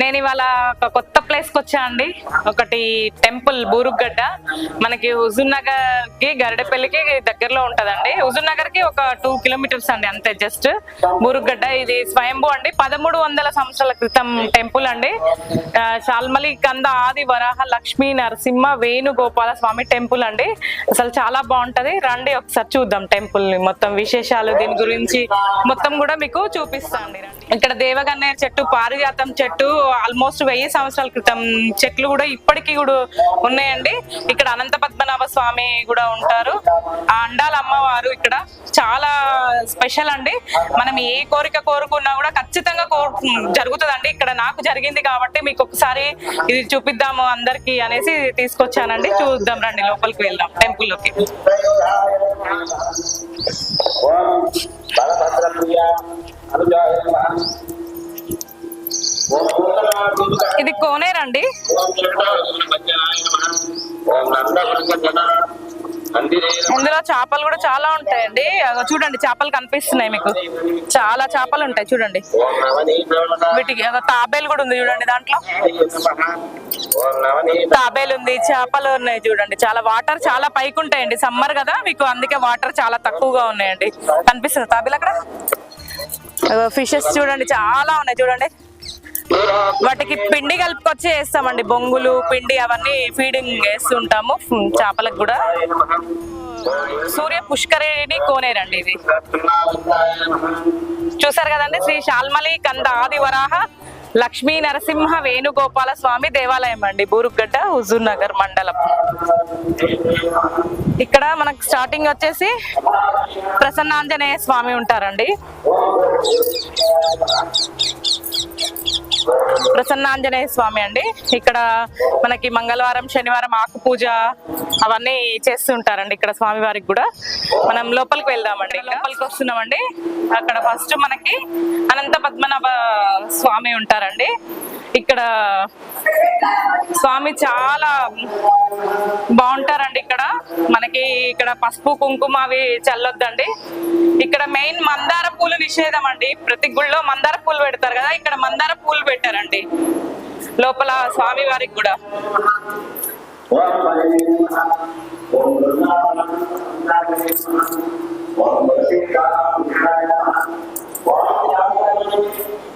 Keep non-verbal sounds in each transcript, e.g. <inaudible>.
నేను ఇవాళ ఒక కొత్త ప్లేస్కి వచ్చా అండి? ఒకటి టెంపుల్ బూరుగడ్డ మనకి హుజూర్ నగర్కి గరడపల్లికి దగ్గరలో ఉంటదండి. హుజూర్ నగర్కి ఒక టూ కిలోమీటర్స్ అండి అంతే జస్ట్ బూరుగడ్డ ఇది స్వయంభూ అండి. పదమూడు వందల సంవత్సరాల క్రితం టెంపుల్ అండి. శాల్మలి కంద ఆది వరాహ లక్ష్మీ నరసింహ వేణుగోపాల స్వామి టెంపుల్ అండి. అసలు చాలా బాగుంటది. రండి ఒకసారి చూద్దాం టెంపుల్ని. మొత్తం విశేషాలు దీని గురించి మొత్తం కూడా మీకు చూపిస్తాండి అండి ఇక్కడ దేవగన్నేరు చెట్టు పారిజాతం చెట్టు ఆల్మోస్ట్ వెయ్యి సంవత్సరాల క్రితం చెట్లు కూడా ఇప్పటికీ కూడా ఉన్నాయండి. ఇక్కడ అనంత పద్మనాభ స్వామి కూడా ఉంటారు. ఆ అండాల అమ్మవారు ఇక్కడ చాలా స్పెషల్ అండి. మనం ఏ కోరిక కోరుకున్నా కూడా ఖచ్చితంగా కోరు జరుగుతుందండి. ఇక్కడ నాకు జరిగింది కాబట్టి మీకు ఒకసారి ఇది చూపిద్దాము అందరికి అనేసి తీసుకొచ్చానండి. చూద్దాం రండి లోపలికి వెళ్దాం టెంపుల్లోకి అనుజాయ ఇది కోనేరండి. ఇందులో చేపలు కూడా చాలా ఉంటాయండి. చూడండి చేపలు కనిపిస్తున్నాయి మీకు. చాలా చేపలు ఉంటాయి చూడండి. వీటికి తాబేలు కూడా ఉంది చూడండి దాంట్లో. తాబేలు ఉంది చేపలు ఉన్నాయి చూడండి. చాలా వాటర్ చాలా పైకి ఉంటాయండి. సమ్మర్ కదా మీకు అందుకే వాటర్ చాలా తక్కువగా ఉన్నాయండి. కనిపిస్తుంది తాబేలు అక్కడ? ఫిషెస్ చూడండి చాలా ఉన్నాయి చూడండి. వాటికి పిండి కలుపుకొచ్చి వేస్తామండి బొంగులు పిండి అవన్నీ ఫీడింగ్ వేస్తుంటాము చేపలకు కూడా. సూర్య పుష్కరిణి కోనేరండి ఇది. చూసారు కదండి? శ్రీ శాల్మలి కంద ఆది వరాహ లక్ష్మీ నరసింహ వేణుగోపాల స్వామి దేవాలయం అండి. బూరుగడ్డ హుజూర్ నగర్ మండలం. ఇక్కడ మనకు స్టార్టింగ్ వచ్చేసి ప్రసన్నాంజనేయ స్వామి ఉంటారండి. ప్రసన్నాంజనేయ స్వామి అండి. ఇక్కడ మనకి మంగళవారం శనివారం ఆకు పూజ అవన్నీ చేస్తుంటారండి ఇక్కడ స్వామి వారికి కూడా. మనం లోపలికి వెళ్దామండి. లోపలికి వస్తున్నామండి. అక్కడ ఫస్ట్ మనకి అనంత పద్మనాభ స్వామి ఉంటారండి. ఇక్కడ స్వామి చాలా బాగుంటారండి ఇక్కడ. మనకి ఇక్కడ పసుపు కుంకుమ అవి చల్లొద్దండి. ఇక్కడ మెయిన్ మందార పూలు నిషేధం అండి. ప్రతి గుళ్ళో మందార పూలు పెడతారు కదా ఇక్కడ మందార పూలు పెట్టారండి. లోపల స్వామి వారికి కూడా. ఓం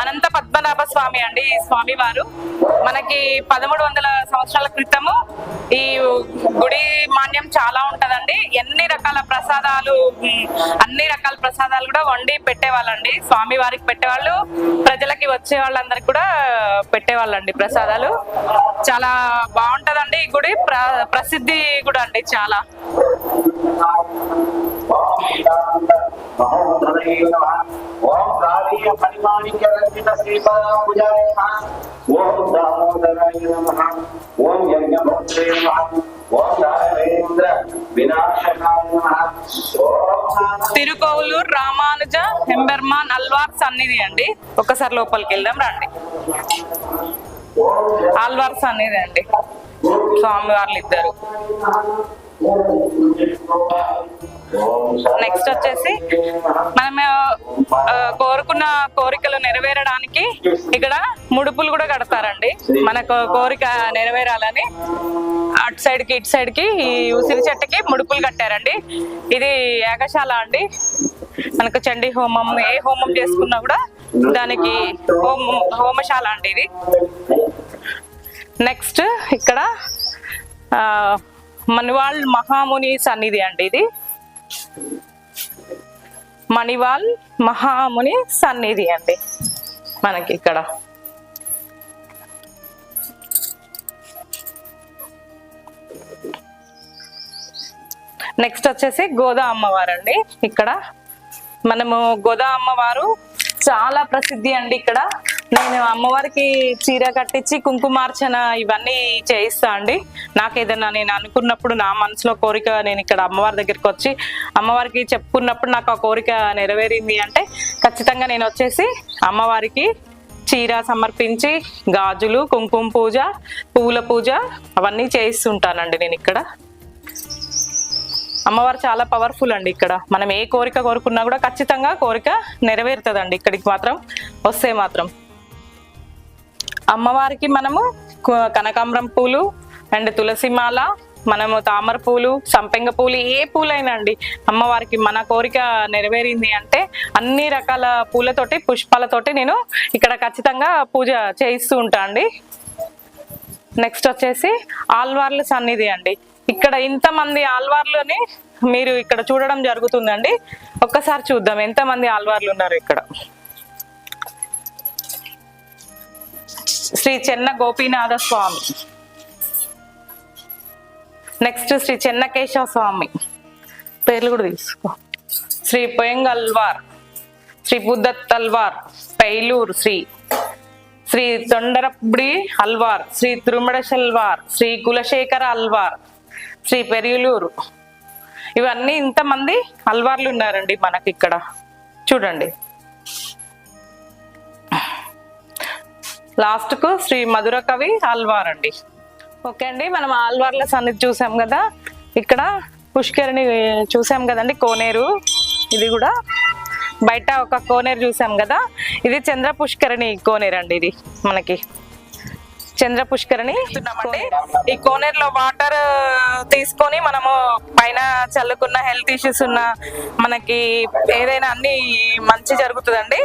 అనంత పద్మనాభ స్వామి అండి ఈ స్వామి వారు మనకి పదమూడు వందల సంవత్సరాల క్రితము ఈ గుడి మాన్యం చాలా ఉంటదండి. ఎన్ని రకాల ప్రసాదాలు అన్ని రకాల ప్రసాదాలు కూడా వండి పెట్టేవాళ్ళండి. స్వామి వారికి పెట్టేవాళ్ళు ప్రజలకి వచ్చే వాళ్ళందరికి కూడా పెట్టేవాళ్ళండి ప్రసాదాలు. చాలా బాగుంటదండి ఈ గుడి. ప్ర ప్రసిద్ధి కూడా అండి చాలా. మహోదరయ్య తిరుకోవులూరు రామానుజ హెంబెర్మాన్ అల్వార్ సన్నిధి అండి. ఒకసారి లోపలికి వెళ్దాం రండి. ఆల్వార్ సన్నిధి అండి. స్వామివార్లు ఇద్దరు. నెక్స్ట్ వచ్చేసి మనం కోరుకున్న కోరికలు నెరవేరడానికి ఇక్కడ ముడుపులు కూడా కడతారండి. మనకు కోరిక నెరవేరాలని అటు సైడ్కి ఇటు సైడ్కి ఈ ఉసిరి చెట్టుకి ముడుపులు కట్టారండి. ఇది యాగశాల అండి. మనకు చండీ హోమం ఏ హోమం చేసుకున్నా కూడా దానికి హోమం హోమశాల అండి ఇది. నెక్స్ట్ ఇక్కడ ఆ, మణివాల్ మహాముని సన్నిధి అండి ఇది. మణివాల్ మహాముని సన్నిధి అండి మనకి ఇక్కడ నెక్స్ట్ వచ్చేసి గోదా అమ్మవారు అండి ఇక్కడ మనము గోదా అమ్మవారు చాలా ప్రసిద్ధి అండి ఇక్కడ. నేను అమ్మవారికి చీర కట్టించి కుంకుమార్చన ఇవన్నీ చేయిస్తా అండి. నాకు ఏదైనా నేను అనుకున్నప్పుడు నా మనసులో కోరిక నేను ఇక్కడ అమ్మవారి దగ్గరికి వచ్చి అమ్మవారికి చెప్పుకున్నప్పుడు నాకు ఆ కోరిక నెరవేరింది అంటే ఖచ్చితంగా నేను వచ్చేసి అమ్మవారికి చీర సమర్పించి గాజులు కుంకుమ పూజ పువ్వుల పూజ అవన్నీ చేయిస్తుంటానండి నేను ఇక్కడ. అమ్మవారు చాలా పవర్ఫుల్ అండి ఇక్కడ. మనం ఏ కోరిక కోరుకున్నా కూడా ఖచ్చితంగా కోరిక నెరవేరుతుందండి. ఇక్కడికి మాత్రం వస్తే మాత్రం. అమ్మవారికి మనము కనకాంబరం పూలు అండ్ తులసిమాల మనము తామర పూలు సంపెంగ పూలు ఏ పూలైనా అండి అమ్మవారికి మన కోరిక నెరవేరింది అంటే అన్ని రకాల పూలతోటి పుష్పాలతోటి నేను ఇక్కడ ఖచ్చితంగా పూజ చేయిస్తూ ఉంటా అండి. నెక్స్ట్ వచ్చేసి ఆల్వార్ల సన్నిధి అండి. ఇక్కడ ఇంతమంది ఆల్వార్లని మీరు ఇక్కడ చూడడం జరుగుతుందండి. ఒక్కసారి చూద్దాం ఎంతమంది ఆల్వార్లు ఉన్నారు ఇక్కడ. శ్రీ చెన్న గోపీనాథ స్వామి. నెక్స్ట్ శ్రీ చెన్నకేశవ స్వామి. పేర్లు కూడా తీసుకో. శ్రీ పొయంగల్వార్ శ్రీ బుద్ధత్ అల్వార్ పైలూరు శ్రీ. శ్రీ తొండరపుడి అల్వార్ శ్రీ తిరుమడశల్వార్ శ్రీ కులశేఖర అల్వార్ శ్రీ పెరియులూరు. ఇవన్నీ ఇంతమంది అల్వార్లు ఉన్నారండి మనకి ఇక్కడ చూడండి. లాస్ట్కు శ్రీ మధుర కవి ఆల్వార్ అండి. ఓకే అండి మనం ఆల్వార్ల సన్నిధి చూసాం కదా. ఇక్కడ పుష్కరిణి చూసాం కదండి కోనేరు. ఇది కూడా బయట ఒక కోనేరు చూసాం కదా. ఇది చంద్ర పుష్కరిణి కోనేరు అండి ఇది మనకి. చంద్ర పుష్కరిణి ఈ ఈ కోనేరులో వాటర్ uh, తీసుకొని మనము పైన చల్లుకున్న హెల్త్ ఇష్యూస్ ఉన్న మనకి ఏదైనా అన్ని మంచి జరుగుతుందండి.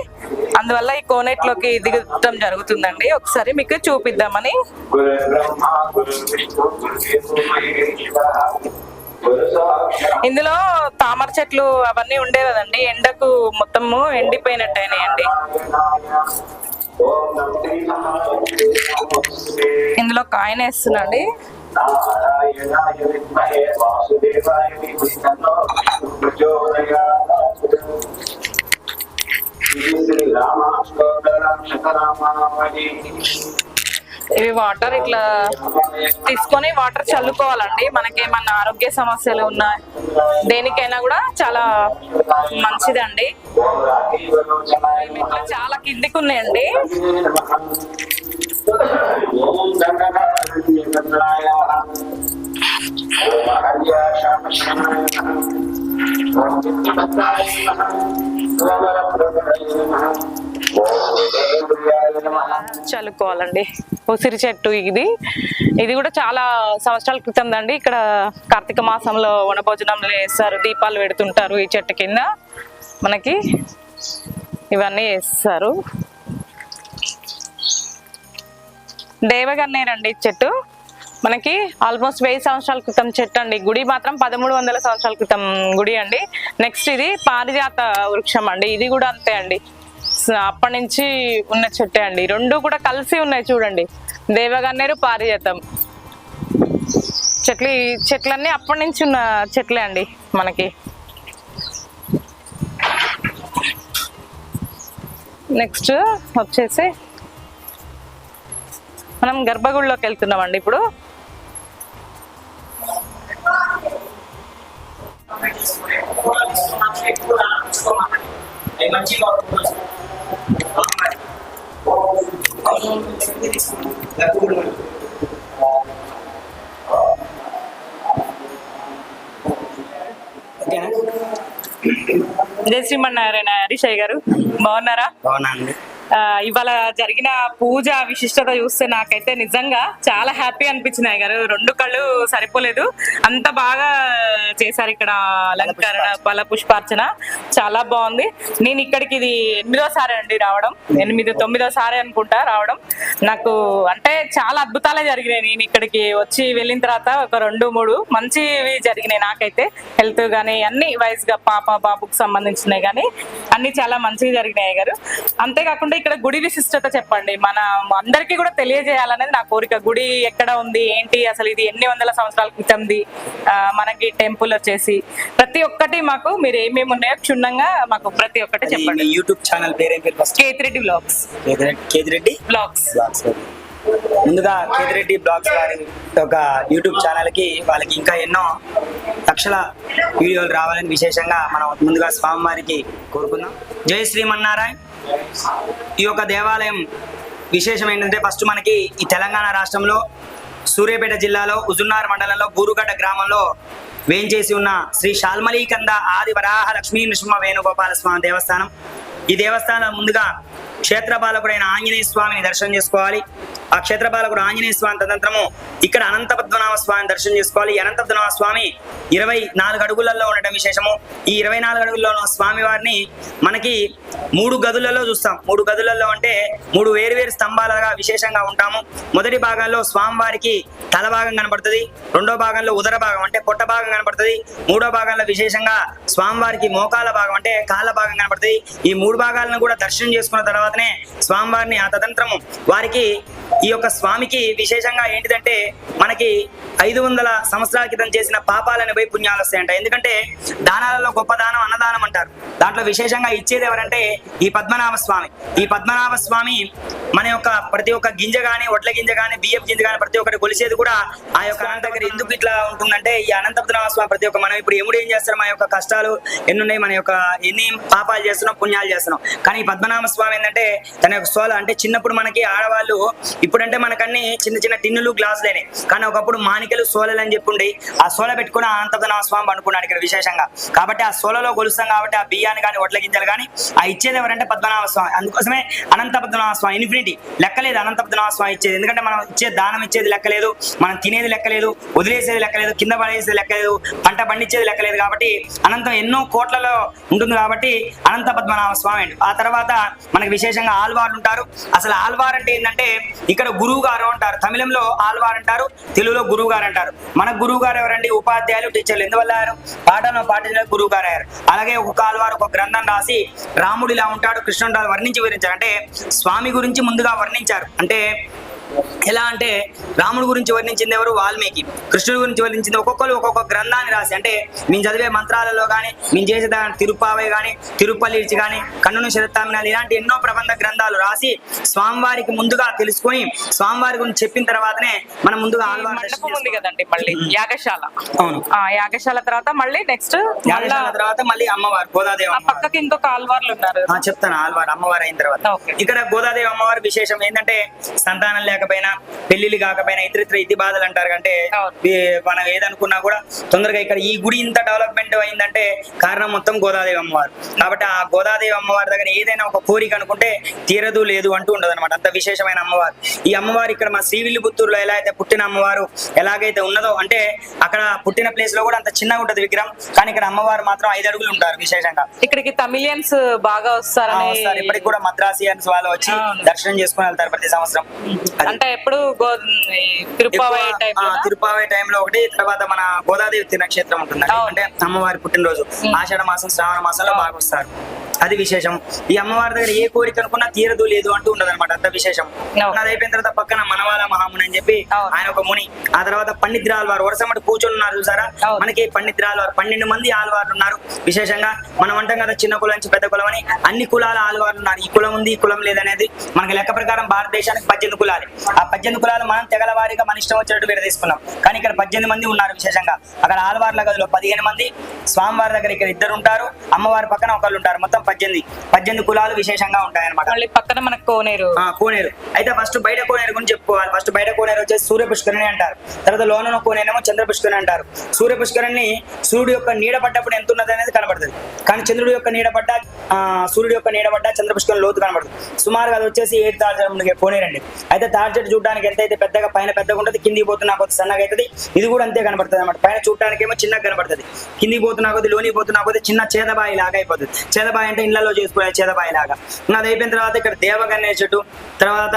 అందువల్ల ఈ కోనేట్లోకి దిగటం జరుగుతుందండి. ఒకసారి మీకు చూపిద్దామని. ఇందులో తామర చెట్లు అవన్నీ ఉండే కదండి ఎండకు మొత్తము ఎండిపోయినట్టు అయినాయండి ఇందులో కాయన వేస్తున్నాండి. వాసుదేవాయ శ్రీ రామాష్టోత్తరం ఇవి వాటర్ ఇట్లా తీసుకొని వాటర్ చల్లుకోవాలండి. మనకేమన్నా ఆరోగ్య సమస్యలు ఉన్నా దేనికైనా కూడా చాలా మంచిదండి. ఇట్లా చాలా కిందికి ఉన్నాయండి ఓం చల్లుకోవాలండి ఉసిరి చెట్టు ఇది. ఇది కూడా చాలా సంవత్సరాల క్రితం అండి. ఇక్కడ కార్తీక మాసంలో వనభోజనంలో వేస్తారు. దీపాలు పెడుతుంటారు ఈ చెట్టు కింద. మనకి ఇవన్నీ వేస్తారు. దేవగన్నేరండి ఈ చెట్టు. మనకి ఆల్మోస్ట్ వెయ్యి సంవత్సరాల క్రితం చెట్టు అండి. గుడి మాత్రం పదమూడు వందల సంవత్సరాల క్రితం గుడి అండి. నెక్స్ట్ ఇది పారిజాత వృక్షం అండి. ఇది కూడా అంతే అండి. అప్పటి నుంచి ఉన్న చెట్టే అండి. రెండు కూడా కలిసి ఉన్నాయి చూడండి. దేవగన్నేరు పారిజాతం. చెట్లు ఈ చెట్లన్నీ అప్పటి నుంచి ఉన్న చెట్లే అండి మనకి. నెక్స్ట్ వచ్చేసి మనం గర్భగుడిలోకి వెళ్తున్నామండి ఇప్పుడు. జయ శ్రీమన్నారాయణ హరీషయ్య గారు. బాగున్నారా? బాగున్నా అండి. ఇవాళ జరిగిన పూజ విశిష్టత చూస్తే నాకైతే నిజంగా చాలా హ్యాపీ అనిపించినాయి గారు రెండు కళ్ళు సరిపోలేదు. అంత బాగా చేశారు ఇక్కడ అలంకరణ పల పుష్పార్చన. చాలా బాగుంది. నేను ఇక్కడికి ఇది ఎనిమిదోసారి అండి రావడం. ఎనిమిది తొమ్మిదోసారి అనుకుంటా రావడం. నాకు అంటే చాలా అద్భుతాలే జరిగినాయి. నేను ఇక్కడికి వచ్చి వెళ్ళిన తర్వాత ఒక రెండు మూడు మంచివి జరిగినాయి నాకైతే. హెల్త్ కానీ అన్ని వైజ్గా పాప బాబుకు సంబంధించినవి కానీ అన్ని చాలా మంచిగా జరిగినాయి గారు అంతేకాకుండా ఇక్కడ గుడి విశిష్టత చెప్పండి. మన అందరికీ కూడా తెలియజేయాలనేది నా కోరిక. గుడి ఎక్కడ ఉంది? ఏంటి? అసలు ఇది ఎన్ని వందల సంవత్సరాల క్రితంది? మనకి టెంపుల్ వచ్చేసి. ప్రతి ఒక్కటి మాకు మీరు ఏమేమి ఉన్నాయో క్షుణ్ణంగా మాకు ప్రతి ఒక్కటి చెప్పండి. యూట్యూబ్ ఛానల్ పేరేం పేరు first Kethireddy blogs. Kedireddy blogs. Blogs ముందుగా కేదిరెడ్డి బ్లాగ్స్ గారి ఒక యూట్యూబ్ ఛానల్కి వాళ్ళకి ఇంకా ఎన్నో లక్షల వీడియోలు రావాలని విశేషంగా మనం ముందుగా స్వామివారికి కోరుకుందాం. జై శ్రీమన్నారాయణ ఈ యొక్క దేవాలయం విశేషం ఏంటంటే ఫస్ట్ మనకి ఈ తెలంగాణ రాష్ట్రంలో సూర్యాపేట జిల్లాలో ఉజున్నార్ మండలంలో బూరుగడ్డ గ్రామంలో వేంచేసి ఉన్న శ్రీ శాల్మలీకంద ఆది వరాహ లక్ష్మీ నృసింహ వేణుగోపాల స్వామి దేవస్థానం. ఈ దేవస్థానం ముందుగా క్షేత్రపాలకుడైన ఆంజనేయ స్వామిని దర్శనం చేసుకోవాలి. ఆ క్షేత్రపాలకుడు ఆంజనేయ స్వామి తదంతరము ఇక్కడ అనంత పద్మనాభ స్వామిని దర్శనం చేసుకోవాలి. ఈ అనంత పద్మనాభ స్వామి ఇరవై నాలుగు అడుగులలో ఉండటం విశేషము. ఈ ఇరవై నాలుగు అడుగుల్లో ఉన్న స్వామి వారిని మనకి మూడు గదులలో చూస్తాం. మూడు గదులలో అంటే మూడు వేరువేరు స్తంభాలుగా విశేషంగా ఉంటాము. మొదటి భాగంలో స్వామివారికి తల భాగం కనబడుతుంది. రెండో భాగంలో ఉదర భాగం అంటే పొట్ట భాగం కనబడుతుంది. మూడో భాగంలో విశేషంగా స్వామివారికి మోకాల భాగం అంటే కాళ్ళ భాగం కనబడుతుంది. ఈ మూడు భాగాలను కూడా దర్శనం చేసుకున్న తర్వాత తర్వాతనే స్వామివారిని ఆ తదంతరము వారికి ఈ యొక్క స్వామికి విశేషంగా ఏంటిదంటే మనకి ఐదు వందల సంవత్సరాల క్రితం చేసిన పాపాలను పోయి పుణ్యాలు వస్తాయంట. ఎందుకంటే దానాలలో గొప్ప దానం అన్నదానం అంటారు. దాంట్లో విశేషంగా ఇచ్చేది ఎవరంటే ఈ పద్మనాభ స్వామి. ఈ పద్మనాభ స్వామి మన యొక్క ప్రతి ఒక్క గింజ కానీ ఒడ్ల గింజ కానీ బియ్యం గింజ కానీ ప్రతి ఒక్కటి కొలిసేది కూడా ఆ యొక్క అనంత దగ్గర ఎందుకు ఇట్లా ఉంటుందంటే ఈ అనంత పద్మనాభ స్వామి ప్రతి ఒక్క మనం ఇప్పుడు ఎముడు ఏం చేస్తారు? మన యొక్క కష్టాలు ఎన్నున్నాయి? మన యొక్క ఎన్ని పాపాలు చేస్తున్నాం? పుణ్యాలు చేస్తున్నాం. కానీ ఈ పద్మనాభ స్వామి ఏంటంటే తన యొక్క సోల అంటే చిన్నప్పుడు మనకి ఆడవాళ్ళు ఇప్పుడంటే మనకన్నీ చిన్న చిన్న టిన్నులు గ్లాసులేనే. కానీ ఒకప్పుడు మానికలు సోలలు అని చెప్పి ఆ సోల పెట్టుకుని ఆ స్వామి పండుకున్నాడు ఇక్కడ విశేషంగా. కాబట్టి ఆ సోలలో కొలుస్తాం కాబట్టి ఆ బియ్యాన్ని కానీ వడ్ల గింజలు కానీ ఆ ఇచ్చేది ఎవరంటే పద్మనాభ స్వామి. అందుకోసమే అనంత పద్మనాభ స్వామి ఇన్ఫినిటీ. లెక్కలేదు అనంత పద్మనాభ స్వామి ఇచ్చేది. ఎందుకంటే మనం ఇచ్చే దానం ఇచ్చేది లెక్కలేదు మనం తినేది లెక్కలేదు వదిలేసేది లెక్కలేదు కింద పడేసేది లెక్కలేదు పంట పండించేది లెక్కలేదు కాబట్టి అనంతం ఎన్నో కోట్లలో ఉంటుంది కాబట్టి అనంత పద్మనాభ స్వామి అండి. ఆ తర్వాత మనకి విశేషంగా ఆల్వార్లు ఉంటారు అసలు ఆల్వార్ అంటే ఏంటంటే ఇక్కడ గురువు గారు అంటారు. తమిళంలో ఆల్వార్ అంటారు తెలుగులో గురువు గారు అంటారు మన గురువు గారు ఎవరండి? ఉపాధ్యాయులు టీచర్లు. ఎందువల్ల అయ్యారు? పాఠంలో పాటించిన గురువు గారు అయ్యారు అలాగే ఒక ఆల్వారు ఒక గ్రంథం రాసి రాముడు ఇలా ఉంటాడు కృష్ణుడు వర్ణించి వివరించారు. అంటే స్వామి గురించి ముందుగా వర్ణించారు. అంటే ఎలా అంటే రాముడి గురించి వర్ణించింది ఎవరు వాల్మీకి కృష్ణుడి గురించి వర్ణించింది ఒక్కొక్కరు ఒక్కొక్క గ్రంథాన్ని రాసి అంటే మేము చదివే మంత్రాలలో కానీ మేము చేసే దాని తిరుపావై కానీ తిరుపల్లిచి కానీ కన్నును శరత్తామినాలు ఇలాంటి ఎన్నో ప్రబంధ గ్రంథాలు రాసి స్వామివారికి ముందుగా తెలుసుకొని స్వామివారి గురించి చెప్పిన తర్వాతనే మనం ముందుగా మండపం ఉంది. కదండి మళ్ళీ యాగశాల అవును ఆ యాగశాల తర్వాత మళ్ళీ నెక్స్ట్ యాగశాల తర్వాత మళ్ళీ అమ్మవారు గోదాదేవి. పక్కకి ఇంకొక ఆల్వార్లు ఉన్నారు చెప్తాను ఆల్వారు అమ్మవారు అయిన తర్వాత. ఇక్కడ గోదాదేవి అమ్మవారి విశేషం ఏంటంటే సంతానం లేకపోయినా పెళ్ళిళ్ళు కాకపోయినా ఇతర ఇతర ఇతి బాధలు అంటారు. అంటే మనం ఏదనుకున్నా కూడా తొందరగా ఇక్కడ ఈ గుడి ఇంత డెవలప్మెంట్ అయిందంటే కారణం మొత్తం గోదాదేవి అమ్మవారు. కాబట్టి ఆ గోదాదేవి అమ్మవారి దగ్గర ఏదైనా ఒక కోరిక అనుకుంటే తీరదు లేదు అంటూ ఉండదు అనమాట అంత విశేషమైన అమ్మవారు. ఈ అమ్మవారు ఇక్కడ మన శ్రీవిల్లిపుత్తూరులో ఎలా అయితే పుట్టిన అమ్మవారు ఎలాగైతే ఉన్నదో అంటే అక్కడ పుట్టిన ప్లేస్లో కూడా అంత చిన్నగా ఉంటది విగ్రహం. కానీ ఇక్కడ అమ్మవారు మాత్రం ఐదు అడుగులు ఉంటారు విశేషంగా. ఇక్కడికి తమిలియన్స్ బాగా వస్తారు. ఇప్పటికి కూడా మద్రాసియన్స్ వాళ్ళు వచ్చి. దర్శనం చేసుకుని వెళ్తారు ప్రతి సంవత్సరం. అంటే ఎప్పుడు తిరుపావై టైంలో ఒకటి తర్వాత మన గోదాదేవి తిరునక్షత్రం ఉంటుంది. అంటే అమ్మవారి పుట్టినరోజు. ఆషాఢ మాసం శ్రావణ మాసంలో బాగా వస్తారు అది విశేషం. ఈ అమ్మవారి దగ్గర ఏ కోరిక అనుకున్నా తీరదు లేదు అంటూ ఉండదు అనమాట అంత విశేషం. అది అయిపోయిన తర్వాత పక్కన మనవాల మహాముని అని చెప్పి. ఆయన ఒక ముని. ఆ తర్వాత పండిత్ ఆల్వారు వరుసమటి కూర్చొని ఉన్నారు చూసారా. మనకి పండిత్ ఆల్వారు పన్నెండు మంది ఆల్వార్లు ఉన్నారు. విశేషంగా మనం అంటాం కదా చిన్న కులం నుంచి పెద్ద కులం అని. అన్ని కులాల ఆల్వార్లు ఉన్నారు. ఈ కులం ఉంది ఈ కులం లేదనేది మనకి లెక్క ప్రకారం భారతదేశానికి పద్దెనిమిది కులాలు. ఆ పద్దెనిమిది కులాలు మనం తెగల వారీగా మన ఇష్టం వచ్చినట్టు విడ తీసుకున్నాం. కానీ ఇక్కడ పద్దెనిమిది మంది ఉన్నారు విశేషంగా. అక్కడ ఆల్వార్ల గదిలో పదిహేను మంది స్వామివారి దగ్గర ఇక్కడ ఇద్దరు ఉంటారు అమ్మవారి పక్కన ఒకళ్ళు ఉంటారు. మొత్తం పద్దెనిమిది పద్దెనిమిది కులాలు విశేషంగా ఉంటాయి అనమాట పక్కన మనకు కోనేరు. కోనేరు. అయితే ఫస్ట్ బయట కోనేరు గురించి చెప్పుకోవాలి. ఫస్ట్ బయట కోనేరు వచ్చేసి సూర్య పుష్కరిణి అంటారు. తర్వాత లోన కోనేరేమో చంద్ర పుష్కరిణి అంటారు. సూర్య పుష్కరిణి సూర్యుడు యొక్క నీడ పడ్డప్పుడు ఎంత ఉన్నది అనేది కనబడుతుంది. కానీ చంద్రుడి యొక్క నీడ పడ్డ ఆ, సూర్యుడు యొక్క నీడ పడ్డ చంద్ర పుష్కరిణి లోతు కనబడుతుంది సుమారుగా అది వచ్చేసి ఏడు తాడు కోనేరు అండి అయితే తాడి చెట్టు చూడడానికి ఎంత అయితే పెద్దగా పైన పెద్దగా ఉంటుంది కిందికి పోతున్నా కొద్ది సన్నగా అవుతుంది ఇది కూడా అంతే కనబడుతుంది అనమాట పైన చూడడానికి ఏమో చిన్నగా కనబడుతుంది. కిందికి పోతున్నా కొద్ది లోనికి పోతున్నా కొద్ది చిన్న చేదబాయి లాగా అయిపోతుంది. చేదబాయి అంటే ఇళ్ళలో చేసుకునే చేదబాయి లాగా. అది అయిపోయిన తర్వాత ఇక్కడ దేవగన్నే చెట్టు తర్వాత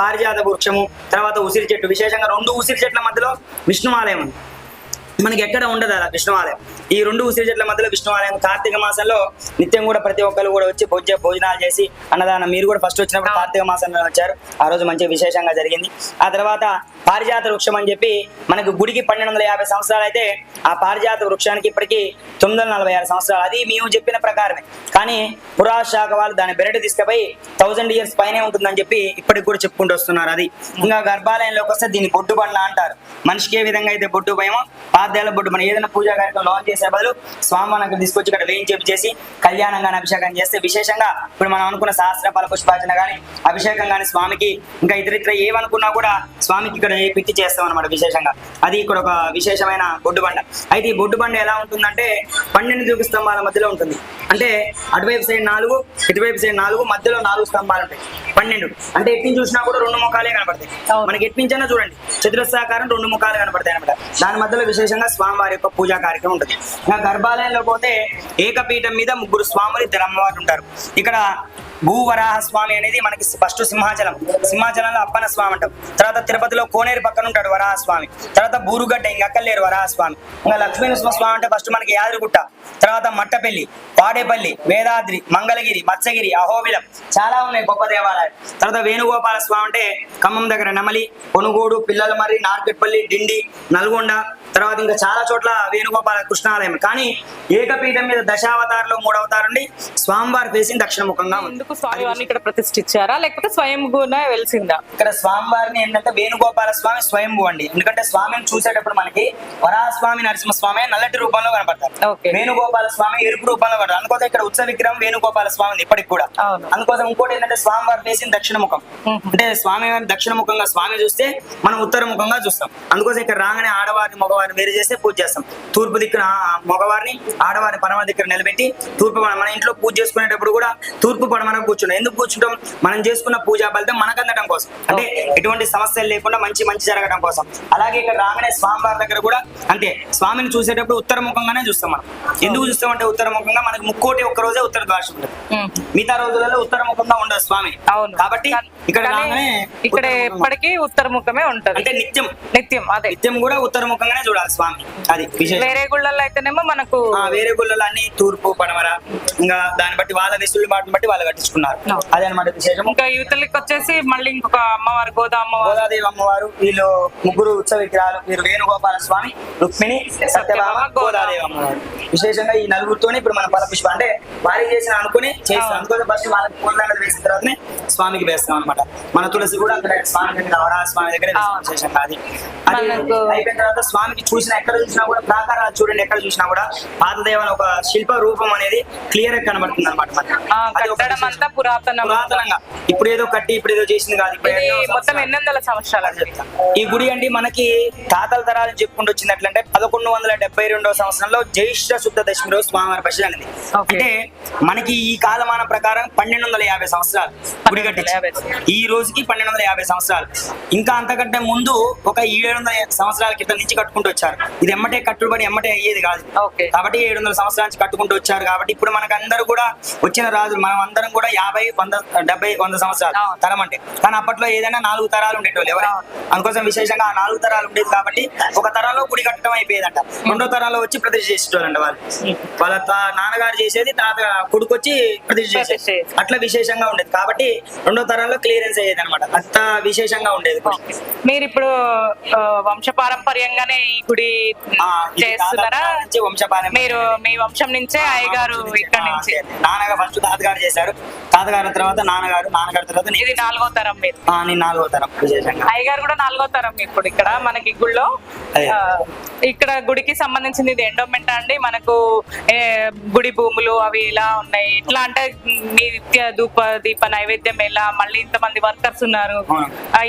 పారిజాత. వృక్షము తర్వాత ఉసిరి చెట్టు. విశేషంగా రెండు ఉసిరి చెట్ల మధ్యలో విష్ణుమాలయం ఉంది. మనకి ఎక్కడ ఉండదు అలా విష్ణువాలయం ఈ రెండు ఉసిరి చెట్ల మధ్యలో విష్ణువాలయం కార్తీక మాసంలో నిత్యం కూడా ప్రతి ఒక్కరు కూడా వచ్చి భోజ భోజనాలు చేసి అన్నదానం. మీరు కూడా ఫస్ట్ వచ్చినప్పుడు కార్తీక మాసంలో వచ్చారు. ఆ రోజు మంచి విశేషంగా జరిగింది. ఆ తర్వాత పారిజాత వృక్షం అని చెప్పి మనకు గుడికి పన్నెండు వందల యాభై సంవత్సరాలు అయితే ఆ పారిజాత వృక్షానికి ఇప్పటికి తొమ్మిది వందల నలభై ఆరు సంవత్సరాలు. అది మేము చెప్పిన ప్రకారమే. కానీ పురాశాఖ వాళ్ళు దాని బెరడు తీసుకుపోయి థౌజండ్ ఇయర్స్ పైనే ఉంటుందని చెప్పి ఇప్పటికి కూడా చెప్పుకుంటూ వస్తున్నారు. అది ఇంకా గర్భాలయంలోకి వస్తే దీన్ని బొడ్డు పండ్ల అంటారు. మనిషికి ఏ విధంగా అయితే బొడ్డు భయమో పాదేళ్ళ బొడ్డు మనం ఏదైనా పూజా కార్యక్రమం లాంచ్ చేసే బదులు స్వామి అక్కడ తీసుకొచ్చి ఇక్కడ వేయించేపు చేసి కళ్యాణం కానీ అభిషేకం చేస్తే విశేషంగా ఇప్పుడు మనం అనుకున్న సహస్ర ఫల పుష్పార్చన కానీ అభిషేకం కానీ స్వామికి ఇంకా ఇతర ఇతర ఏమనుకున్నా కూడా స్వామికి ఇక్కడ పెట్టి చేస్తాం అనమాట విశేషంగా. అది ఇక్కడ ఒక విశేషమైన బొడ్డు బండ అయితే ఈ బొడ్డు బండ ఎలా ఉంటుందంటే పన్నెండు దూకు స్తంభాల మధ్యలో ఉంటుంది. అంటే అటువైపు సైడ్ నాలుగు ఇటువైపు సైడ్ నాలుగు మధ్యలో నాలుగు స్తంభాలు ఉంటాయి. పన్నెండు అంటే ఎట్టి నుంచి చూసినా కూడా రెండు ముఖాలే కనపడతాయి. మనకి ఎట్టి నుంచైనా చూడండి. చతురస్రాకారం రెండు ముఖాలు కనపడతాయి అనమాట దాని మధ్యలో విశేషంగా స్వామివారి యొక్క పూజా కార్యక్రమం ఉంటుంది. ఇంకా గర్భాలయంలో పోతే ఏకపీఠం మీద ముగ్గురు స్వాములు ఇద్దరు అమ్మవారు ఉంటారు. ఇక్కడ భూవరాహ స్వామి అనేది మనకి ఫస్ట్ సింహాచలం. సింహాచలంలో అప్పన్న స్వామి అంటాం. తర్వాత తిరుపతిలో కోనేరు పక్కన ఉంటాడు వరాహ స్వామి తర్వాత బూరుగడ్డ ఇంకక్కర్లేరు వరాహ స్వామి ఇంకా లక్ష్మీ స్వామి అంటే ఫస్ట్ మనకి యాదగిరిగుట్ట. తర్వాత మట్టపల్లి పాడేపల్లి వేదాద్రి మంగళగిరి మత్స్యగిరి అహోబిలం. చాలా ఉన్నాయి గొప్ప దేవాలయాలు. తర్వాత వేణుగోపాల స్వామి అంటే ఖమ్మం దగ్గర నెమలి కొనుగోడు పిల్లల మరి నార్కెట్పల్లి డిండి నల్గొండ. తర్వాత ఇంకా చాలా చోట్ల వేణుగోపాల కృష్ణాలయం. కానీ ఏకపీఠం మీద దశావతారంలో మూడవతారండి స్వామివారి ఫేసింగ్ దక్షిణ ముఖంగా ఉంది. ఎందుకు స్వామి వారిని ఇక్కడ ప్రతిష్ఠించారా? లేకపోతే స్వయంభూనే వెలిసిందా? ఇక్కడ స్వామివారిని ఏంటంటే వేణుగోపాల స్వామి స్వయంభూ అండి. ఎందుకంటే స్వామిని చూసేటప్పుడు మనకి వరాహ స్వామి నరసింహ స్వామి నల్లటి రూపంలో కనపడతారు. వేణుగోపాల స్వామి ఎరుపు రూపంలో కనపడతారు. అందుకోసం ఇక్కడ ఉత్సవ విగ్రహం వేణుగోపాల స్వామి ఇప్పటికి కూడా. అందుకోసం ఇంకోటి ఏంటంటే స్వామివారి ఫేసింగ్ దక్షిణ ముఖం. అంటే స్వామి వారిని దక్షిణ ముఖంగా స్వామి చూస్తే మనం ఉత్తర ముఖంగా చూస్తాం. అందుకోసం ఇక్కడ రాగానే ఆడవారిని మగవారిని వేరు చేస్తే పూజ చేస్తాం. తూర్పు దిక్కున మగవారిని ఆడవారిని పడమ దగ్గర నిలబెట్టి తూర్పు మన ఇంట్లో పూజ చేసుకునేటప్పుడు కూడా తూర్పు పడమన కూర్చుంటాం ఎందుకు కూర్చుంటాం? మనం చేసుకున్న పూజా ఫలితం మనకు అందడం కోసం. అంటే ఎటువంటి సమస్యలు లేకుండా మంచి మంచి జరగడం కోసం. అలాగే ఇక్కడ రాగానే స్వామివారి దగ్గర కూడా అంతే. స్వామిని చూసేటప్పుడు ఉత్తర ముఖంగానే చూస్తాం మనం. ఎందుకు చూస్తామంటే ఉత్తర ముఖంగా మనకి ముక్కోటి ఒక్క రోజే ఉత్తర ద్వారం ఉంటుంది. మిగతా రోజులలో ఉత్తర ముఖంగా ఉండదు స్వామి. అవును. కాబట్టి ఇక్కడ ఇక్కడ ఎప్పటికీ ఉత్తర ముఖమే ఉంటది. అంటే నిత్యం. నిత్యం అదే. నిత్యం కూడా ఉత్తర ముఖంగానే చూడాలి స్వామి. అది వేరే గుళ్ళల్లో అయితేనేమో మనకు ఆ, వేరే గుళ్ళలో అన్ని తూర్పు పడమర ఇంకా దాన్ని బట్టి వాళ్ళ వెసులు బాటిని బట్టి వాళ్ళు అదే అనమాట విశేషం. ఇంకా యువతలకి వచ్చేసి మళ్ళీ ఇంకొక అమ్మవారు గోదా అమ్మవారు. గోదాదేవి అమ్మవారు వీళ్ళు ముగ్గురు ఉత్సవ విగ్రహాలు వీరు వేణుగోపాల స్వామి రుక్మిణి సత్యభామ గోదాదేవి అమ్మవారు. విశేషంగా ఈ నలుగురితోనే ఇప్పుడు మన ఫల పుష్ప అంటే వారి చేసిన అనుకుని చేస్తాం అవును. అందుకోసం ఫస్ట్ వాళ్ళకి పూలదండలు వేసిన తర్వాతనే స్వామికి వేస్తాం అనమాట మన తులసి కూడా అక్కడ స్వామి దగ్గర వరాహ స్వామి దగ్గర అది అది మనకు- అయిపోయిన తర్వాత స్వామికి చూసిన ఎక్కడ చూసినా కూడా ప్రాకారాలు చూడండి ఎక్కడ చూసినా కూడా పాత దేవాల ఒక శిల్ప రూపం అనేది క్లియర్గా కనబడుతుంది అనమాట అంతా పురాతనం. పురాతనంగా. ఇప్పుడు ఏదో కట్టి ఇప్పుడు ఏదో చేసింది కాదు ఇప్పుడు మొత్తం. ఎన్ని వందల సంవత్సరాలు. ఈ గుడి అంటే మనకి తాతల తరాలు చెప్పుకుంటూ వచ్చినట్లంటే పదకొండు వందల డెబ్బై రెండవ సంవత్సరంలో జ్యేష్ఠ శుద్ధ దశమి రోజు స్వామివారి పరిశీలన అనేది. అంటే మనకి ఈ కాలమాన ప్రకారం పన్నెండు వందల యాభై సంవత్సరాలు గుడి కట్టించి 1250. ఈ రోజుకి పన్నెండు వందల యాభై సంవత్సరాలు. ఇంకా అంతకంటే ముందు ఒక ఏడు వందల సంవత్సరాల క్రితం నుంచి కట్టుకుంటూ వచ్చారు. ఇది ఎమ్మటే కట్టుబడి ఎమ్మటే అయ్యేది కాదు. కాబట్టి ఏడు వందల సంవత్సరాల నుంచి కట్టుకుంటూ వచ్చారు. కాబట్టి ఇప్పుడు మనకు అందరూ కూడా వచ్చిన రాజులు మనం అందరం కూడా యాభై వంద డెబ్బై వంద సంవత్సరాలు. తరం అంటే. కానీ అప్పట్లో ఏదైనా నాలుగు తరాలు ఉండేటోళ్ళు ఎవరైనా అందుకోసం విశేషంగా ఆ నాలుగు తరాలు ఉండేది కాబట్టి ఒక తరంలో గుడి కట్టడం అయిపోయేదంట. రెండో తరాల్లో వచ్చి ప్రతిష్ఠ చేసేటోళ్ళంట వాళ్ళు. వాళ్ళ తా- నాన్నగారు చేసేది తాత కొడుకు వచ్చి ప్రతిష్ఠ చేసేది. అట్లా విశేషంగా ఉండేది. కాబట్టి రెండో తరంలో క్లియరెన్స్ అయ్యేది అనమాట అంత విశేషంగా ఉండేది. మీరు ఇప్పుడు వంశపారంపర్యంగానే ఈ గుడి చేస్తున్నారా? వంశపారంపర్యం. మీరు మీ వంశం నుంచే అయ్యగారు ఇక్కడ నుంచి. నాన్నగారు ఫస్ట్ తాతగారు చేశారు. తాతగారు తర్వాత నాన్నగారు నాన్నగారు తర్వాత. ఇది నాలుగో తరం మీరు. నేను నాలుగో తరం విశేషంగా. అయ్యగారు కూడా నాలుగో తరం ఇప్పుడు ఇక్కడ మనకి గుళ్ళో. ఇక్కడ గుడికి సంబంధించింది ఇది ఎండోమెంట్ అండి. మనకు గుడి భూములు అవి ఇలా ఉన్నాయి? ఇట్లా అంటే మీ నిత్య ధూప దీప నైవేద్యం ఎలా? మళ్ళీ ఇంతమంది వర్కర్స్ ఉన్నారు.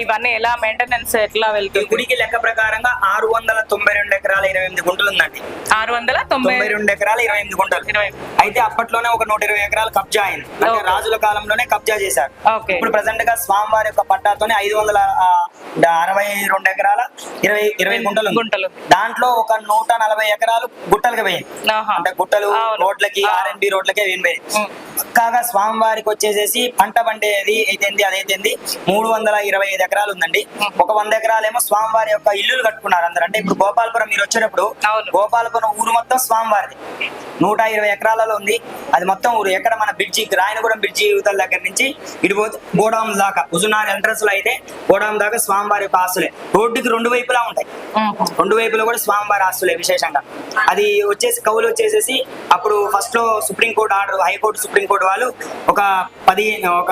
ఇవన్నీ ఎలా? మెయింటెనెన్స్ ఎట్లా వెళ్తుంది? గుడికి లెక్క ప్రకారంగా ఆరు వందల తొంభై రెండు ఎకరాల ఇరవై ఎనిమిది గుంటలు ఉందండి. ఆరు వందల తొంభై రెండు ఎకరాల ఇరవై ఎనిమిది గుంటలు. ఇరవై అయితే అప్పట్లోనే ఒక నూట ఇరవై ఎకరాలు కబ్జా అయింది. రాజుల కాలంలోనే కబ్జా చేశారు. ఇప్పుడు ప్రజెంట్గా స్వామివారి యొక్క పట్టాతోనే ఐదు వందల అరవై రెండు ఎకరాల ఇరవై ఇరవై గుంటలు. గుంటలు. దాంట్లో ఒక నూట నలభై ఎకరాలు గుట్టలుగా పోయింది. అంటే గుట్టలు. రోడ్లకి. ఆర్ఎన్బి రోడ్లకే పోయింది ఉమ్. పక్కాగా స్వామివారికి వచ్చేసేసి పంట పండేది అయితేంది అదైతేంది మూడు వందల ఇరవై ఐదు ఎకరాలు ఉందండి ఒక వంద ఎకరాలేమో స్వామివారి యొక్క ఇల్లులు కట్టుకున్నారు అందరు అంటే ఇప్పుడు గోపాలపురం మీరు వచ్చేటప్పుడు. గోపాలపురం ఊరు మొత్తం స్వామివారిది నూట ఇరవై ఎకరాలలో ఉంది అది మొత్తం ఊరు ఎక్కడ మన బ్రిడ్జి రాయనగూడెం బ్రిడ్జి యువతల దగ్గర నుంచి ఇటు పోతే గోడాం దాకా హుజునార్ ఎంట్రన్స్లో అయితే గోడాం దాకా స్వామివారి యొక్క ఆస్తులే. రోడ్డుకి రెండు వైపులా ఉంటాయి. రెండు వైపులో కూడా స్వామివారి ఆస్తులే విశేషంగా. అది వచ్చేసి కవులు వచ్చేసేసి అప్పుడు ఫస్ట్లో సుప్రీంకోర్టు ఆర్డర్ హైకోర్టు సుప్రీంకోర్టు వాళ్ళు ఒక పది ఒక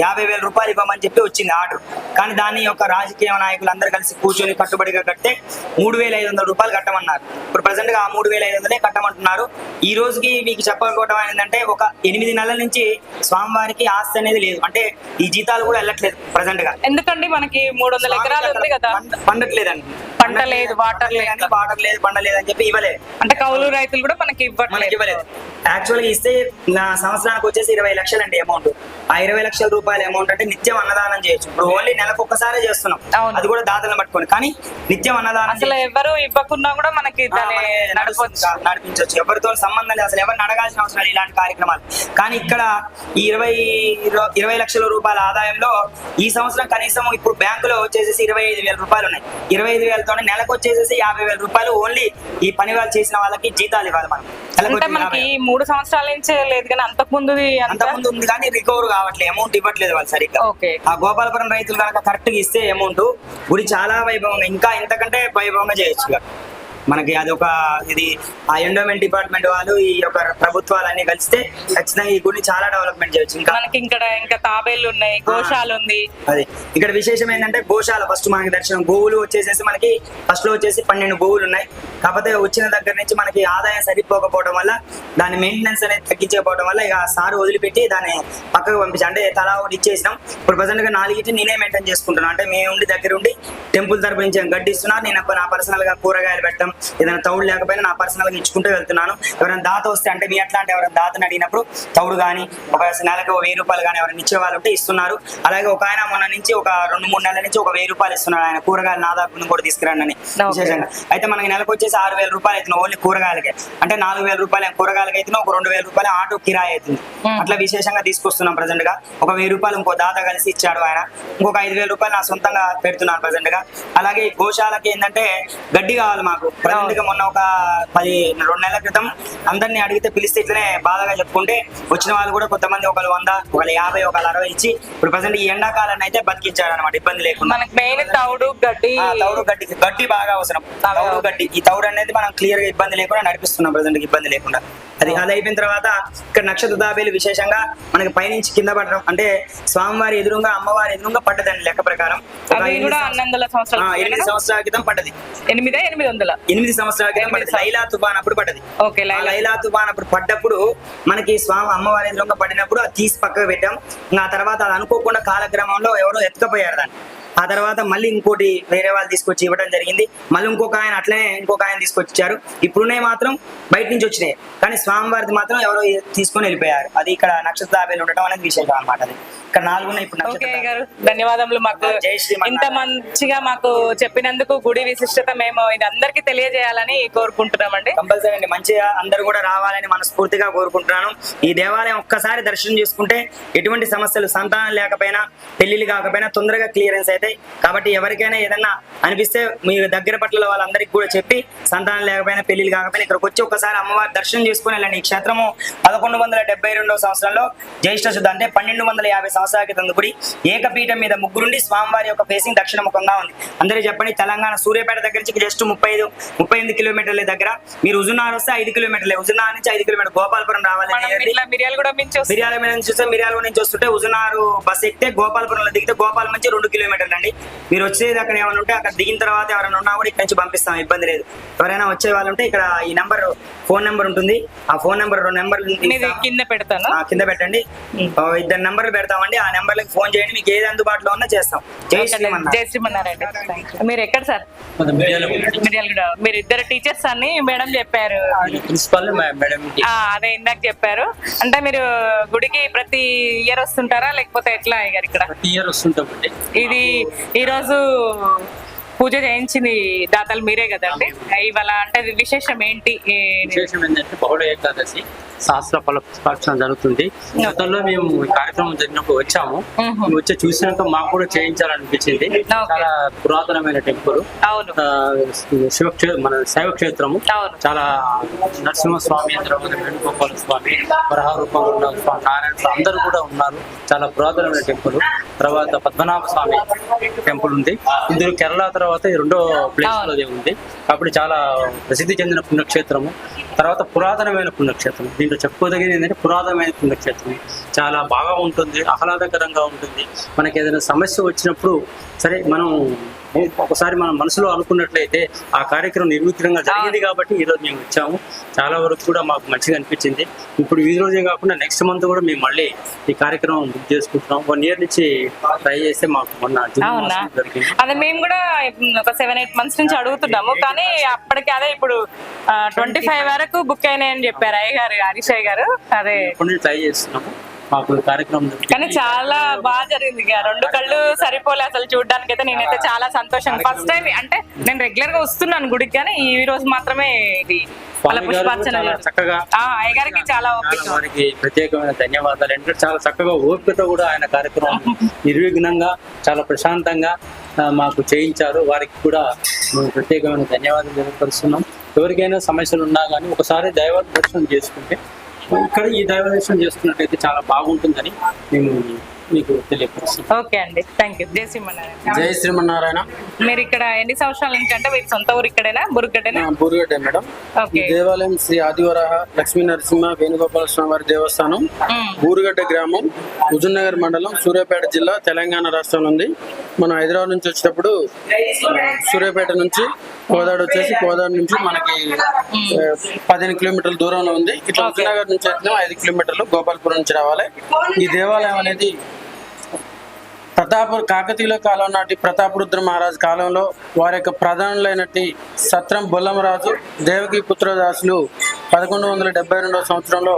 యాభై వేల రూపాయలు ఇవ్వమని చెప్పి వచ్చింది ఆర్డర్. కానీ దాన్ని యొక్క రాజకీయ నాయకులు అందరు కలిసి కూర్చొని కట్టుబడిగా కడితే మూడు వేల ఐదు వందల రూపాయలు కట్టమన్నారు. ఇప్పుడు ప్రజెంట్గా ఆ మూడు వేల ఐదు వందలే కట్టమంటున్నారు. ఈ రోజుకి మీకు చెప్పకపోవడం ఏంటంటే ఒక ఎనిమిది నెలల నుంచి స్వామివారికి ఆస్తి అనేది లేదు. అంటే ఈ జీతాలు కూడా వెళ్ళట్లేదు ప్రజెంట్గా. ఎందుకండి మనకి మూడు వందల ఎకరాలు ఉంది కదా? పండ- పండట్లేదండి. పంట లేదు, వాటర్ లేదు. వాటర్ లేదు పండ లేదు అని చెప్పి ఇవ్వలేదు. అంటే కౌలు రైతులు కూడా మనకి మనకి ఇవ్వట్లేదు ఇవ్వలేదు. యాక్చువల్గా ఇస్తే నా సంవత్సరానికి వచ్చేసి ఇరవై లక్షలు అండి అమౌంట్ ఆ ఇరవై లక్షల రూపాయల అమౌంట్ అంటే నిత్యం అన్నదానం చేయొచ్చు. ఇప్పుడు ఓన్లీ నెలకు ఒక్కసారే చేస్తున్నాం. అది కూడా దాతలను పట్టుకొని. కానీ నిత్యం అన్నదానం అసలు ఎవరు ఇవ్వకున్నా కూడా మనకి నడిపించవచ్చు ఎవరితో సంబంధం లేదు. అసలు ఎవరిని అడగాల్సిన అవసరం లేదు ఇలాంటి కార్యక్రమాలు. కానీ ఇక్కడ ఈ ఇరవై ఇరవై లక్షల రూపాయల ఆదాయంలో ఈ సంవత్సరం కనీసం ఇప్పుడు బ్యాంకులో వచ్చేసి ఇరవై ఐదు వేల రూపాయలు ఉన్నాయి. ఇరవై ఐదు వేలతోనే నెలకు వచ్చేసి యాభై వేల రూపాయలు ఓన్లీ ఈ పని వాళ్ళు చేసిన వాళ్ళకి జీతాలు ఇవ్వాలి మనం. అంటే మనకి. మూడు సంవత్సరాల నుంచే లేదు కానీ అంతకు ముందు అంత అంత ముందు ఉంది కానీ రికవర్ కావట్లేదు. అమౌంట్ ఇవ్వట్లేదు వాళ్ళు సరిగ్గా. ఆ గోపాలపురం రైతులు కనుక కరెక్ట్గా ఇస్తే అమౌంట్ గుడి చాలా వైభవంగా ఇంకా ఇంతకంటే వైభవంగా చేయొచ్చు. మనకి అది ఒక ఇది ఆ ఎండోమెంట్ డిపార్ట్మెంట్ వాళ్ళు ఈ యొక్క ప్రభుత్వాలన్నీ కలిస్తే ఖచ్చితంగా ఈ గుడిని చాలా డెవలప్మెంట్ చేయొచ్చు. ఇంకా మనకి ఇక్కడ ఇంకా తాబేళ్ళు ఉన్నాయి గోశాల ఉంది. అది. ఇక్కడ విశేషం ఏంటంటే గోశాల ఫస్ట్ మనకి దర్శనం గోవులు వచ్చేసేసి మనకి ఫస్ట్లో వచ్చేసి పన్నెండు గోవులు ఉన్నాయి. కాకపోతే వచ్చిన దగ్గర నుంచి మనకి ఆదాయం సరిపోకపోవడం వల్ల దాని మెయింటెనెన్స్ అనేది తగ్గించకపోవడం వల్ల ఇక సార్ వదిలిపెట్టి దాన్ని పక్కకు పంపించి అంటే తలా ఒకటి ఇచ్చేసినాం. ఇప్పుడు ప్రజెంట్గా నాలుగిటి నేనే మెయింటైన్ చేసుకుంటున్నాను అంటే మేము ఉండి దగ్గర ఉండి టెంపుల్ తరపు నుంచి గడ్డి ఇస్తున్నారు నేను నా పర్సనల్గా కూరగాయలు పెట్టడం ఏదైనా తౌడు లేకపోయినా నా పర్సనల్గా ఇచ్చుకుంటూ వెళ్తున్నాను. ఎవరైనా దాత వస్తే అంటే మీ అట్లా అంటే ఎవరైనా దాతని అడిగినప్పుడు తౌడు కానీ ఒక నెలకు వెయ్యి రూపాయలు కానీ ఎవరైనా ఇచ్చే వాళ్ళు ఉంటే ఇస్తున్నారు. అలాగే ఒక ఆయన మొన్న నుంచి ఒక రెండు మూడు నెలల నుంచి ఒక వెయ్యి రూపాయలు ఇస్తున్నాడు. ఆయన కూరగాయలు నా దాకా కూడా తీసుకురండి. విశేషంగా. అయితే మనకి నెలకు వచ్చేసి ఆరు వేల రూపాయలు అవుతుంది ఓన్లీ కూరగాయలకే. అంటే నాలుగు వేల రూపాయలు కూరగాయలకి అయితే ఒక రెండు వేల రూపాయలు ఆటో కిరాయి అవుతుంది. అట్లా విశేషంగా తీసుకొస్తున్నాం ప్రజెంట్గా. ఒక వెయ్యి రూపాయలు ఇంకో దాత కలిసి ఇచ్చాడు ఆయన. ఇంకొక ఐదు వేల రూపాయలు నా సొంతంగా పెడుతున్నాను ప్రజెంట్గా. అలాగే గోశాలకి ఏంటంటే గడ్డి కావాలి మాకు. ప్రజెంట్గా మొన్న ఒక పది రెండు నెలల క్రితం అందరినీ అడిగితే పిలిస్తే ఇట్లనే బాధగా చెప్పుకుంటే వచ్చిన వాళ్ళు కూడా కొంతమంది ఒకళ్ళు వంద ఒకళ్ళు యాభై ఒకళ్ళు అరవై ఇచ్చి ఇప్పుడు ప్రజెంట్ ఈ ఎండాకాలాన్ని అయితే బతికించాడు అనమాట ఇబ్బంది లేకుండా. మనకి మెయిన్ తౌడు గడ్డి. తౌడు గడ్డి గడ్డి బాగా అవసరం. తౌడు గడ్డి. ఈ తౌడు అనేది మనం క్లియర్గా ఇబ్బంది లేకుండా నడిపిస్తున్నాం ప్రజెంట్ ఇబ్బంది లేకుండా. అది అది అయిపోయిన తర్వాత ఇక్కడ నక్షత్ర తాబేలు విశేషంగా మనకి పైనుంచి కింద పడడం అంటే స్వామివారి ఎదురుగా అమ్మవారి ఎదురుగా పడ్డదండి లెక్క ప్రకారం. ఎనిమిది కూడా సంవత్సరాల- క్రితం పడ్డది ఎనిమిదా ఎనిమిది వందల ఎనిమిది సంవత్సరాల క్రితం పడ్డది. లైలా తుఫాన్ అప్పుడు పడ్డది. ఓకే లైలా తుఫాన్. అప్పుడు పడ్డప్పుడు మనకి స్వామి అమ్మవారి ఎదురుగా పడినప్పుడు అది తీసి పక్కకు పెట్టాం. ఆ తర్వాత అది అనుకోకుండా కాలక్రమంలో ఎవరో ఎత్తుకపోయారు దాన్ని. ఆ తర్వాత మళ్ళీ ఇంకోటి వేరే వాళ్ళు తీసుకొచ్చి ఇవ్వడం జరిగింది. మళ్ళీ ఇంకొక ఆయన అట్లనే ఇంకొక ఆయన తీసుకొచ్చారు. ఇప్పుడునే మాత్రం బయట నుంచి వచ్చినాయి. కానీ స్వామివారిది మాత్రం ఎవరో తీసుకొని వెళ్ళిపోయారు. అది ఇక్కడ నక్షత్రాబేలు ఉండటం అనేది విశేషం అన్నమాట అది. ఇక్కడ ఇప్పుడు ఓకే. గారు ధన్యవాదములు మాకు. ఇంత మంచిగా మాకు చెప్పినందుకు గుడి విశిష్టత మేము ఇది అందరికి తెలియజేయాలని కోరుకుంటున్నామండి కంపల్సరీ అండి మంచిగా అందరూ కూడా రావాలని మనస్ఫూర్తిగా కోరుకుంటున్నాను ఈ దేవాలయం ఒక్కసారి దర్శనం చేసుకుంటే ఎటువంటి సమస్యలు సంతానం లేకపోయినా పెళ్ళిళ్ళు కాకపోయినా తొందరగా క్లియరెన్స్ అవుతాయి కాబట్టి ఎవరికైనా ఏదన్నా అనిపిస్తే మీ దగ్గర పట్ల వాళ్ళందరికీ కూడా చెప్పి సంతానం లేకపోయినా పెళ్ళిళ్ళు కాకపోయినా ఇక్కడికి వచ్చి ఒకసారి అమ్మవారి దర్శనం చేసుకుని వెళ్ళండి ఈ క్షేత్రము పదకొండు వందల డెబ్బై రెండవ సంవత్సరంలో జ్యేష్ఠ శుద్ధ అంటే పన్నెండు వందల యాభై సంవత్సరాల క్రితం గుడి ఏకపీఠం మీద ముగ్గురుండి స్వామివారి యొక్క ఫేసింగ్ దక్షిణ ముఖంగా ఉంది. అందరూ చెప్పండి తెలంగాణ సూర్యాపేట దగ్గర నుంచి జస్ట్ ముప్పై ఐదు ముప్పై ఎనిమిది కిలోమీటర్ల దగ్గర. మీరు హుజునార్ వస్తే ఐదు కిలోమీటర్లే. హుజునార్ నుంచి ఐదు కిలోమీటర్ గోపాలపురం రావాలి వస్తాం. మీద నుంచి చూస్తే మిర్యాల నుంచి వస్తుంటే హుజునారు బస్ ఎక్కితే గోపాలపురంలో దిగితే గోపాలం నుంచి రెండు కిలోమీటర్లు అండి. మీరు వచ్చేది అక్కడ ఏమైనా ఉంటే అక్కడ దిగిన తర్వాత ఎవరైనా ఉన్నా కూడా ఇక్కడ నుంచి పంపిస్తాం ఇబ్బంది లేదు. ఎవరైనా వచ్చే వాళ్ళు ఉంటే ఇక్కడ ఈ నంబర్ ఫోన్ నెంబర్ ఉంటుంది. ఆ ఫోన్ నెంబర్ రెండు నెంబర్లు ఇది కింద పెడతాను. కింద పెట్టండి. ఇద్దరు నెంబర్లు పెడతామండి. అండి ఆ నెంబర్లకు ఫోన్ చేయండి. మీకు ఏది అందుబాటులో ఉన్నా చేస్తాం. జై శ్రీమన్నారాయణ. జై శ్రీమన్నారాయణ. మీరు ఎక్కడ సార్? మీరు ఇద్దరు టీచర్స్ అని మేడం చెప్పారు. ప్రిన్సిపల్ మేడం ఆ, అదే ఇందాక చెప్పారు. అంటే మీరు గుడికి ప్రతి ఇయర్ వస్తుంటారా? లేకపోతే ఎట్లా గారు ఇక్కడ? ఇయర్ వస్తుంటామండి. ఇది ఈ రోజు పూజ చేయించింది దాతలు మీరే కదండి ఇవాళ అంటే విశేషం ఏంటి? విశేషం ఏంటంటే బహుళ ఏకాదశి శాస్త్ర ఫల పుష్పార్చన జరుగుతుంది. గతంలో మేము కార్యక్రమం జరిగినప్పుడు వచ్చాము. వచ్చి చూసినాక మాకు కూడా చేయించాలనిపించింది. చాలా పురాతనమైన టెంపుల్. శివక్షే మన శైవ క్షేత్రము చాలా నరసింహస్వామి వేణుగోపాల స్వామి వరహ రూపంలో ఉన్న స్వామి నారాయణ స్వామి అందరూ కూడా ఉన్నారు. చాలా పురాతనమైన టెంపుల్. తర్వాత పద్మనాభ స్వామి టెంపుల్ ఉంది. ఇందులో కేరళ తర్వాత ఈ రెండో ప్లేస్లో ఉంది కాబట్టి చాలా ప్రసిద్ధి చెందిన పుణ్యక్షేత్రము. తర్వాత పురాతనమైన పుణ్యక్షేత్రం దీంట్లో చెప్పుకోదగినది ఏంటంటే పురాతనమైన పుణ్యక్షేత్రం చాలా బాగా ఉంటుంది ఆహ్లాదకరంగా ఉంటుంది. మనకి ఏదైనా సమస్య వచ్చినప్పుడు సరే మనం ఒకసారి మనం మనసులో అనుకున్నట్లయితే ఆ కార్యక్రమం నిర్విఘ్నంగా జరిగింది కాబట్టి ఈ రోజు మేము వచ్చాము. చాలా వరకు కూడా మాకు మంచిగా అనిపించింది. ఇప్పుడు ఈ రోజే కాకుండా నెక్స్ట్ మంత్ కూడా మేము మళ్ళీ ఈ కార్యక్రమం బుక్ చేసుకుంటున్నాం. వన్ ఇయర్ నుంచి ట్రై చేస్తే మాకు మొన్న అదే మేము కూడా ఒక సెవెన్ ఎయిట్ మంత్స్ నుంచి అడుగుతున్నాము. కానీ అప్పటికి అదే ఇప్పుడు ట్వంటీ ఫైవ్ వరకు బుక్ అయినాయని చెప్పారు అయ్య గారు హరీష్ అయ్య గారు అదే ట్రై చేస్తున్నాము. మాకు కార్యక్రమం. కానీ చాలా బాగా జరిగింది ఇక. రెండు కళ్ళు సరిపోలే అసలు చూడడానికి అయితే నేనైతే చాలా సంతోషం. ఫస్ట్ టైం అంటే నేను రెగ్యులర్గా వస్తున్నాను గుడికి కానీ ఈ రోజు మాత్రమే ఇది. పుష్పార్చన చాలా. చక్కగా వారికి ప్రత్యేకమైన ధన్యవాదాలు. ఎందుకంటే చాలా చక్కగా ఓపికతో కూడా ఆయన కార్యక్రమం <laughs> నిర్విఘ్నంగా చాలా ప్రశాంతంగా మాకు చేయించారు. వారికి కూడా మేము ప్రత్యేకమైన ధన్యవాదాలు తెలియపరుస్తున్నాం. ఎవరికైనా సమస్యలు ఉన్నా కానీ ఒకసారి దైవ దర్శనం చేసుకుంటే ఇక్కడ ఈ దైవ దర్శనం చేసుకున్నట్టయితే చాలా బాగుంటుందని మేము మీకు తెలియపరుస్తున్నాం ఓకే అండి. థ్యాంక్ యూ జై శ్రీమన్నారాయణ. జై శ్రీమన్నారాయణ. మీరు ఇక్కడ ఎన్ని సంవత్సరాల నుంచి అంటే మీరు సొంత ఊరు ఇక్కడేనా? బురుగడ్డేనా? బూరుగడ్డ మేడం. ఈ ఓకే. దేవాలయం శ్రీ ఆదివరాహ లక్ష్మీ నరసింహ వేణుగోపాల స్వామి వారి దేవస్థానం. బూరుగడ్డ గ్రామం హుజూర్నగర్ మండలం సూర్యాపేట జిల్లా తెలంగాణ రాష్ట్రంలో ఉంది. మనం హైదరాబాద్ నుంచి వచ్చేటప్పుడు ఆ, సూర్యాపేట నుంచి కోదాడు వచ్చేసి కోదాడు నుంచి మనకి పదిహేను కిలోమీటర్ల దూరంలో ఉంది. ఇట్లా హుజూర్నగర్ నుంచి అయితే ఐదు కిలోమీటర్లు గోపాల్పురం నుంచి రావాలి. ఈ దేవాలయం అనేది ప్రతాప కాకతీయుల కాలం నాటి ప్రతాపరుద్ర మహారాజ్ కాలంలో వారి యొక్క ప్రధానులైనటి సత్రం బొల్లమరాజు దేవకి పుత్రదాసులు పదకొండు వందల డెబ్బై రెండవ సంవత్సరంలో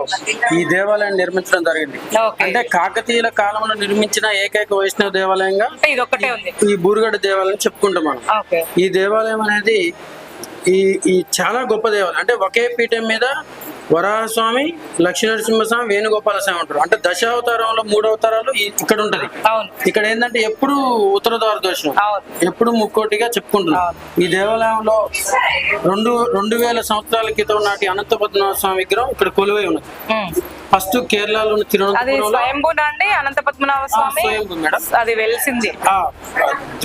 ఈ దేవాలయాన్ని నిర్మించడం జరిగింది. అంటే కాకతీయుల కాలంలో నిర్మించిన ఏకైక వైష్ణవ దేవాలయంగా ఈ బూరుగడ్డ దేవాలయం చెప్పుకుంటాం మనం. ఈ దేవాలయం అనేది ఈ ఈ చాలా గొప్ప దేవాలయం. అంటే ఒకే పీఠం మీద వరాహస్వామి లక్ష్మీనరసింహస్వామి వేణుగోపాల స్వామి ఉంటారు. అంటే దశావతారంలో మూడు అవతారాలు ఇక్కడ ఉంటది. ఇక్కడ ఏంటంటే ఎప్పుడు ఉత్తర ద్వార దర్శనం. ఎప్పుడు ముక్కోటిగా చెప్పుకుంటున్నాం ఈ దేవాలయంలో రెండు రెండు వేల సంవత్సరాల క్రితం నాటి అనంత పద్మనాభ స్వామి విగ్రహం ఇక్కడ కొలువై ఉన్నది. ఫస్ట్ కేరళలోని అది తిరువనంతపురంలో స్వయంభూనా అండి? అనంత పద్మనాభ స్వామి? స్వయంభూ మేడం. అది వెలిసింది.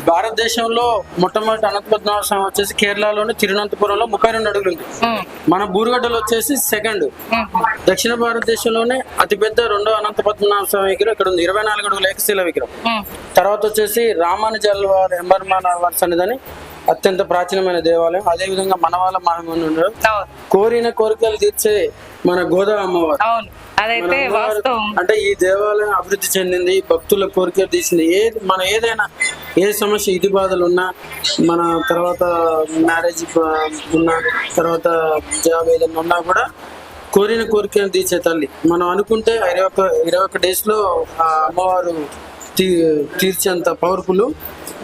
భారతదేశంలో మొట్టమొదటి అనంత పద్మనాభ స్వామి వచ్చేసి కేరళలోని తిరువనంతపురంలో ముప్పై రెండు అడుగులు ఉంది. మన బూరుగడ్డలో వచ్చేసి సెకండ్. దక్షిణ భారతదేశంలోనే అతిపెద్ద రెండో అనంత పద్మనాభ స్వామి విగ్రహం ఇక్కడ ఉంది. ఇరవై నాలుగు అడుగుల ఏకశిల విగ్రహం. తర్వాత వచ్చేసి రామానుజల్ వారి ఎంబర్మాన వారి సన్నిధని అత్యంత ప్రాచీనమైన దేవాలయం. అదేవిధంగా మనవాళ్ళ మహమ్మను అవును. కోరిన కోరికలు తీర్చే మన గోదా అమ్మవారు. అదైతే వాస్తవం. అంటే ఈ దేవాలయం అభివృద్ధి చెందింది భక్తుల కోరికలు తీసింది. ఏది మన ఏదైనా ఏ సమస్య ఇది బాధలు ఉన్నా మన తర్వాత మ్యారేజ్ ఉన్నా తర్వాత జాబ్ ఏదైనా ఉన్నా కూడా కోరిన కోరికను తీర్చే తల్లి. మనం అనుకుంటే ఇరవై ఒక్క ఇరవై ఒక్క డేస్లో ఆ అమ్మవారు తీ తీర్చేంత పవర్ఫుల్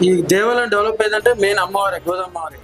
ఈ దేవాలయం డెవలప్ అయిందంటే మెయిన్ అమ్మవారే గోదమ్మవారే